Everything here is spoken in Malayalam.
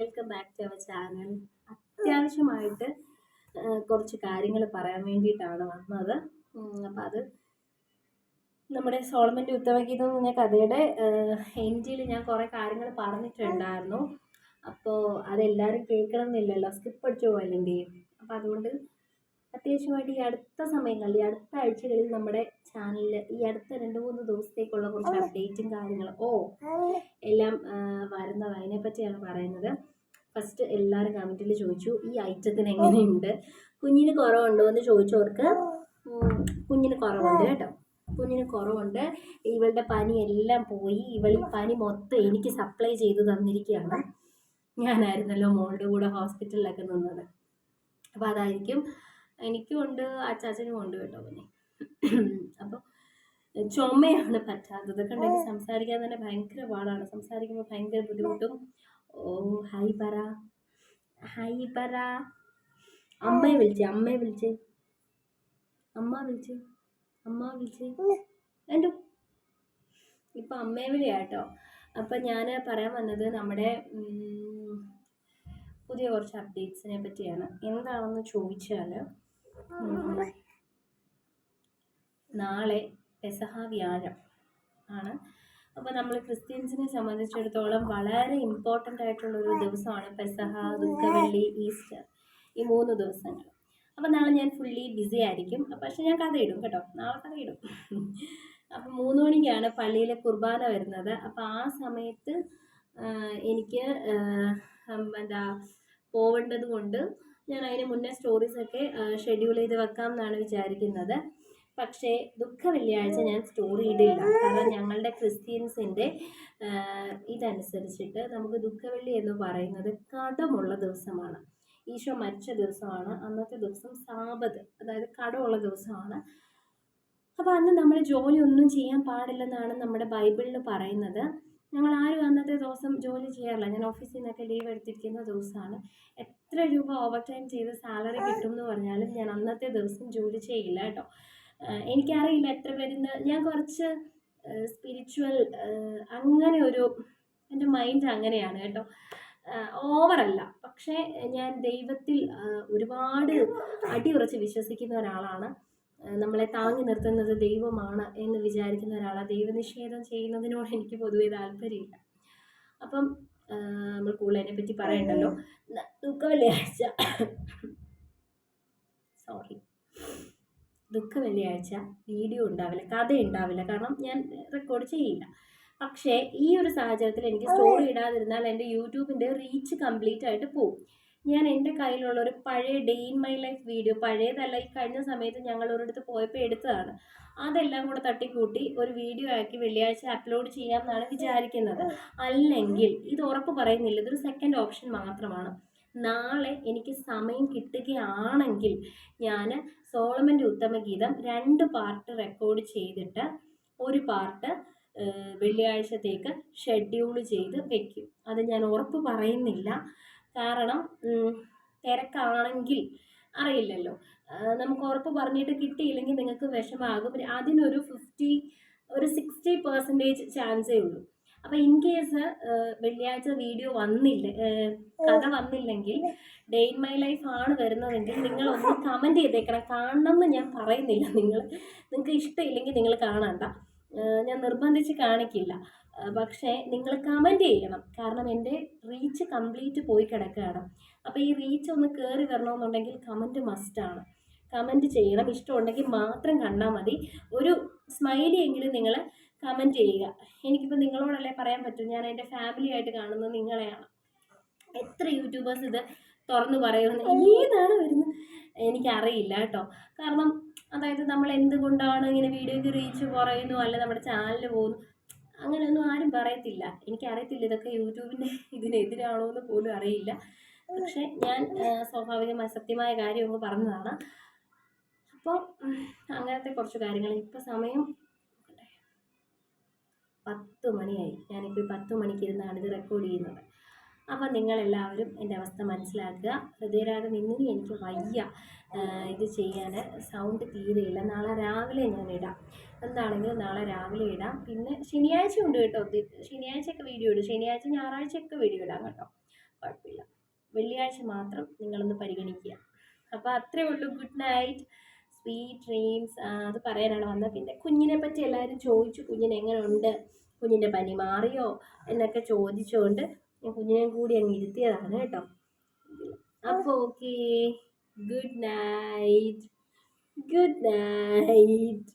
Welcome back to our channel അത്യാവശ്യമായിട്ട് കുറച്ച് കാര്യങ്ങൾ പറയാൻ വേണ്ടിയിട്ടാണ് വന്നത്. അപ്പം അത് നമ്മുടെ സോളമന്റെ ഉത്തമഗീതം എന്ന് കഥയുടെ എൻഡിൽ ഞാൻ കുറേ കാര്യങ്ങൾ പറഞ്ഞിട്ടുണ്ടായിരുന്നു. അപ്പോൾ അതെല്ലാവരും കേൾക്കണം എന്നില്ലല്ലോ. സ്കിപ്പ് അടിച്ചു പോയല്ലേ അപ്പോൾ അതുകൊണ്ട് അത്യാവശ്യമായിട്ട് ഈ അടുത്ത സമയങ്ങളിൽ ഈ അടുത്ത ആഴ്ചകളിൽ നമ്മുടെ ചാനലിൽ ഈ അടുത്ത രണ്ട് മൂന്ന് ദിവസത്തേക്കുള്ള കുറച്ച് അപ്ഡേറ്റും കാര്യങ്ങളും. ഓ എല്ലാം വരുന്നത് അതിനെപ്പറ്റിയാണ് പറയുന്നത്. ഫസ്റ്റ് എല്ലാവരും കമന്റിൽ ചോദിച്ചു ഈ ഐറ്റത്തിന് എങ്ങനെയുണ്ട്? കുഞ്ഞിന് കുറവുണ്ടോ എന്ന് ചോദിച്ചവർക്ക് കുഞ്ഞിന് കുറവുണ്ട് കേട്ടോ. കുഞ്ഞിന് കുറവുണ്ട്. ഇവളുടെ പനി എല്ലാം പോയി. ഇവൾ ഈ പനി മൊത്തം എനിക്ക് സപ്ലൈ ചെയ്ത് തന്നിരിക്കുകയാണ്. ഞാനായിരുന്നല്ലോ മോളുടെ കൂടെ ഹോസ്പിറ്റലിലൊക്കെ നിന്നത്. അപ്പോൾ അതായിരിക്കും എനിക്കും ഉണ്ട് അച്ചാച്ചനും ഉണ്ട് കേട്ടോ പിന്നെ. അപ്പോൾ ചുമയാണ് പറ്റാത്തത്. കണ്ടെങ്കിൽ സംസാരിക്കാൻ തന്നെ ഭയങ്കര പാടാണ്. സംസാരിക്കുമ്പോൾ ഭയങ്കര ബുദ്ധിമുട്ടും. ഓ ഹൈ പറ. ഹൈ പറ. അമ്മയെ വിളിച്ചേ അമ്മയെ വിളിച്ചേ. അമ്മ വിളിച്ചേ അമ്മ വിളിച്ചേ. എന്റെ ഇപ്പം അമ്മയെ വിളിയാട്ടോ അപ്പം ഞാൻ പറയാൻ വന്നത് നമ്മുടെ പുതിയ കുറച്ച് അപ്ഡേറ്റ്സിനെ പറ്റിയാണ്. എന്താണെന്ന് ചോദിച്ചാൽ നാളെ പെസഹ വ്യാഴം ആണ്. അപ്പോൾ നമ്മൾ ക്രിസ്ത്യൻസിനെ സംബന്ധിച്ചിടത്തോളം വളരെ ഇമ്പോർട്ടന്റ് ആയിട്ടുള്ള ഒരു ദിവസമാണ് പെസഹ ദുഃഖവെള്ളി ഈസ്റ്റർ ഈ മൂന്ന് ദിവസങ്ങൾ. അപ്പോൾ നാളെ ഞാൻ ഫുള്ളി ബിസി ആയിരിക്കും. പക്ഷേ ഞാൻ കഥ ഇടും കേട്ടോ. നാളെ കഥ ഇടും. അപ്പോൾ മൂന്ന് മണിക്കാണ് പള്ളിയിലെ കുർബാന വരുന്നത്. അപ്പോൾ ആ സമയത്ത് എനിക്ക് എന്താ പോവേണ്ടത് കൊണ്ട് ഞാൻ അതിന് മുന്നേ സ്റ്റോറീസൊക്കെ ഷെഡ്യൂൾ ചെയ്ത് വെക്കാം എന്നാണ് വിചാരിക്കുന്നത്. പക്ഷേ ദുഃഖ വെള്ളിയാഴ്ച ഞാൻ സ്റ്റോറി ഇടില്ല. കാരണം ഞങ്ങളുടെ ക്രിസ്ത്യൻസിന്റെ ഇതനുസരിച്ചിട്ട് നമുക്ക് ദുഃഖവെള്ളി എന്ന് പറയുന്നത് കടമുള്ള ദിവസമാണ്. ഈശോ മരിച്ച ദിവസമാണ് അന്നത്തെ ദിവസം സാപത് അതായത് കടമുള്ള ദിവസമാണ്. അപ്പോൾ അന്ന് നമ്മൾ ജോലി ഒന്നും ചെയ്യാൻ പാടില്ലെന്നാണ് നമ്മുടെ ബൈബിളിൽ പറയുന്നത്. ഞങ്ങൾ അന്നത്തെ ദിവസം ജോലി ചെയ്യാറില്ല. ഞാൻ ഓഫീസിൽ നിന്നൊക്കെ ലീവ് എടുത്തിരിക്കുന്ന ദിവസമാണ് എത്ര രൂപ ഓവർ ടൈം ചെയ്ത് സാലറി കിട്ടും എന്ന് പറഞ്ഞാലും ഞാൻ അന്നത്തെ ദിവസം ജോലി ചെയ്യില്ല കേട്ടോ. എനിക്കറിയില്ല എത്ര പേരിന്ന്. ഞാൻ കുറച്ച് സ്പിരിച്വൽ അങ്ങനെ ഒരു എന്റെ മൈൻഡ് അങ്ങനെയാണ് കേട്ടോ. ഓവറല്ല പക്ഷേ ഞാൻ ദൈവത്തിൽ ഒരുപാട് അടിയുറച്ച് വിശ്വസിക്കുന്ന ഒരാളാണ്. നമ്മളെ താങ്ങി നിർത്തുന്നത് ദൈവമാണ് എന്ന് വിചാരിക്കുന്ന ഒരാളാണ്. ദൈവനിഷേധം ചെയ്യുന്നതിനോട് എനിക്ക് പൊതുവെ താല്പര്യമില്ല. അപ്പം നമ്മൾ കൂടുതൽ അതിനെ പറ്റി പറയണ്ടല്ലോ. ദുഃഖവെള്ളിയാഴ്ച ദുഃഖ വെള്ളിയാഴ്ച സോറി ദുഃഖ വെള്ളിയാഴ്ച വീഡിയോ ഉണ്ടാവില്ല കഥ ഉണ്ടാവില്ല കാരണം ഞാൻ റെക്കോർഡ് ചെയ്യില്ല. പക്ഷേ ഈ ഒരു സാഹചര്യത്തിൽ എനിക്ക് സ്റ്റോറി ഇടാതിരുന്നാൽ എന്റെ യൂട്യൂബിന്റെ റീച്ച് കംപ്ലീറ്റ് ആയിട്ട് പോകും ഞാൻ എന്റെ കയ്യിലുള്ള ഒരു പഴയ day in my life video പഴയതല്ല ഈ കഴിഞ്ഞ സമയത്ത് ഞങ്ങൾ ഒരിടത്ത് പോയപ്പോൾ എടുത്തതാണ്. അതെല്ലാം കൂടെ തട്ടിക്കൂട്ടി ഒരു വീഡിയോ ആക്കി വെള്ളിയാഴ്ച അപ്ലോഡ് ചെയ്യാമെന്നാണ് വിചാരിക്കുന്നത്. അല്ലെങ്കിൽ ഇത് ഉറപ്പ് പറയുന്നില്ല ഇതൊരു സെക്കൻഡ് ഓപ്ഷൻ മാത്രമാണ്. നാളെ എനിക്ക് സമയം കിട്ടുകയാണെങ്കിൽ ഞാൻ സോളമന്റെ ഉത്തമഗീതം രണ്ട് പാർട്ട് റെക്കോർഡ് ചെയ്തിട്ട് ഒരു പാർട്ട് വെള്ളിയാഴ്ചത്തേക്ക് ഷെഡ്യൂൾ ചെയ്ത് വെക്കും. അത് ഞാൻ ഉറപ്പ് പറയുന്നില്ല. കാരണം തിരക്കാണെങ്കിൽ അറിയില്ലല്ലോ. നമുക്ക് ഉറപ്പ് പറഞ്ഞിട്ട് കിട്ടിയില്ലെങ്കിൽ നിങ്ങൾക്ക് വിഷമാകും. അതിനൊരു ഫിഫ്റ്റി ഒരു സിക്സ്റ്റി പെർസെന്റേജ് ചാൻസേ ഉള്ളൂ. അപ്പോൾ ഇൻ കേസ് വെള്ളിയാഴ്ച വീഡിയോ വന്നില്ല കഥ വന്നില്ലെങ്കിൽ ഡേ ഇൻ മൈ ലൈഫ് ആണ് വരുന്നതെങ്കിൽ നിങ്ങൾ ഒന്ന് കമന്റ് ചെയ്തേക്കണം. കാണണം എന്ന് ഞാൻ പറയുന്നില്ല. നിങ്ങൾ നിങ്ങൾക്ക് ഇഷ്ടമില്ലെങ്കിൽ നിങ്ങൾ കാണണ്ട. ഞാൻ നിർബന്ധിച്ച് കാണിക്കില്ല. പക്ഷേ നിങ്ങൾ കമന്റ് ചെയ്യണം. കാരണം എന്റെ റീച്ച് കംപ്ലീറ്റ് പോയി കിടക്കുകയാണ്. അപ്പോൾ ഈ റീച്ച് ഒന്ന് കയറി വരണമെന്നുണ്ടെങ്കിൽ കമന്റ് മസ്റ്റാണ് കമന്റ് ചെയ്യണം. ഇഷ്ടമുണ്ടെങ്കിൽ മാത്രം കണ്ടാൽ മതി. ഒരു സ്മൈലി എങ്കിലും നിങ്ങൾ കമന്റ് ചെയ്യുക. എനിക്കിപ്പോൾ നിങ്ങളോടല്ലേ പറയാൻ പറ്റും? ഞാൻ എന്റെ ഫാമിലി ആയിട്ട് കാണുന്നത് നിങ്ങളെയാണ്. എത്ര യൂട്യൂബേഴ്സ് ഇത് തുറന്നു പറയുമെന്ന് ഏതാണ് വരുന്നത്? എനിക്കറിയില്ല കേട്ടോ. കാരണം അതായത് നമ്മൾ എന്തുകൊണ്ടാണ് ഇങ്ങനെ വീഡിയോ റീച്ച് കുറയുന്നു അല്ല നമ്മുടെ ചാനൽ പോകുന്നു? അങ്ങനെയൊന്നും ആരും പറയത്തില്ല. എനിക്കറിയത്തില്ല ഇതൊക്കെ യൂട്യൂബിന്റെ ഇതിനെതിരാണോ എന്ന് പോലും അറിയില്ല. പക്ഷേ ഞാൻ സ്വാഭാവികമായി സത്യമായ കാര്യം ഒന്ന് പറഞ്ഞതാണ്. അപ്പോൾ അങ്ങനത്തെ കുറച്ച് കാര്യങ്ങൾ. ഇപ്പോൾ സമയം പത്ത് മണിയായി. ഞാനിപ്പോൾ പത്ത് മണിക്ക് ഇരുന്നാണ് ഇത് റെക്കോർഡ് ചെയ്യുന്നത്. അപ്പോൾ നിങ്ങളെല്ലാവരും എന്റെ അവസ്ഥ മനസ്സിലാക്കുക. ഹൃദയരാഗം ഇന്നിനി എനിക്ക് വയ്യ. ഇത് ചെയ്യാൻ സൗണ്ട് തീരെയില്ല. നാളെ രാവിലെ ഞാൻ ഇടാം. എന്താണെങ്കിലും നാളെ രാവിലെ ഇടാം. പിന്നെ ശനിയാഴ്ച ഉണ്ട് കേട്ടോ. ശനിയാഴ്ചയൊക്കെ വീഡിയോ ഇടും. ശനിയാഴ്ച ഞായറാഴ്ചയൊക്കെ വീഡിയോ ഇടാം കേട്ടോ. കുഴപ്പമില്ല. വെള്ളിയാഴ്ച മാത്രം നിങ്ങളൊന്ന് പരിഗണിക്കുക. അപ്പോൾ അത്രേ ഉള്ളൂ. ഗുഡ് നൈറ്റ് സ്വീറ്റ് ഡ്രീംസ് അത് പറയാനാണ് വന്നത്. പിന്നെ കുഞ്ഞിനെ പറ്റി എല്ലാവരും ചോദിച്ചു. കുഞ്ഞിന് ഉണ്ട് കുഞ്ഞിന്റെ പനി മാറിയോ? എന്നൊക്കെ ചോദിച്ചുകൊണ്ട് ഞാൻ കുഞ്ഞിനെയും കൂടി അങ്ങ് കേട്ടോ. അപ്പോൾ okay good night good night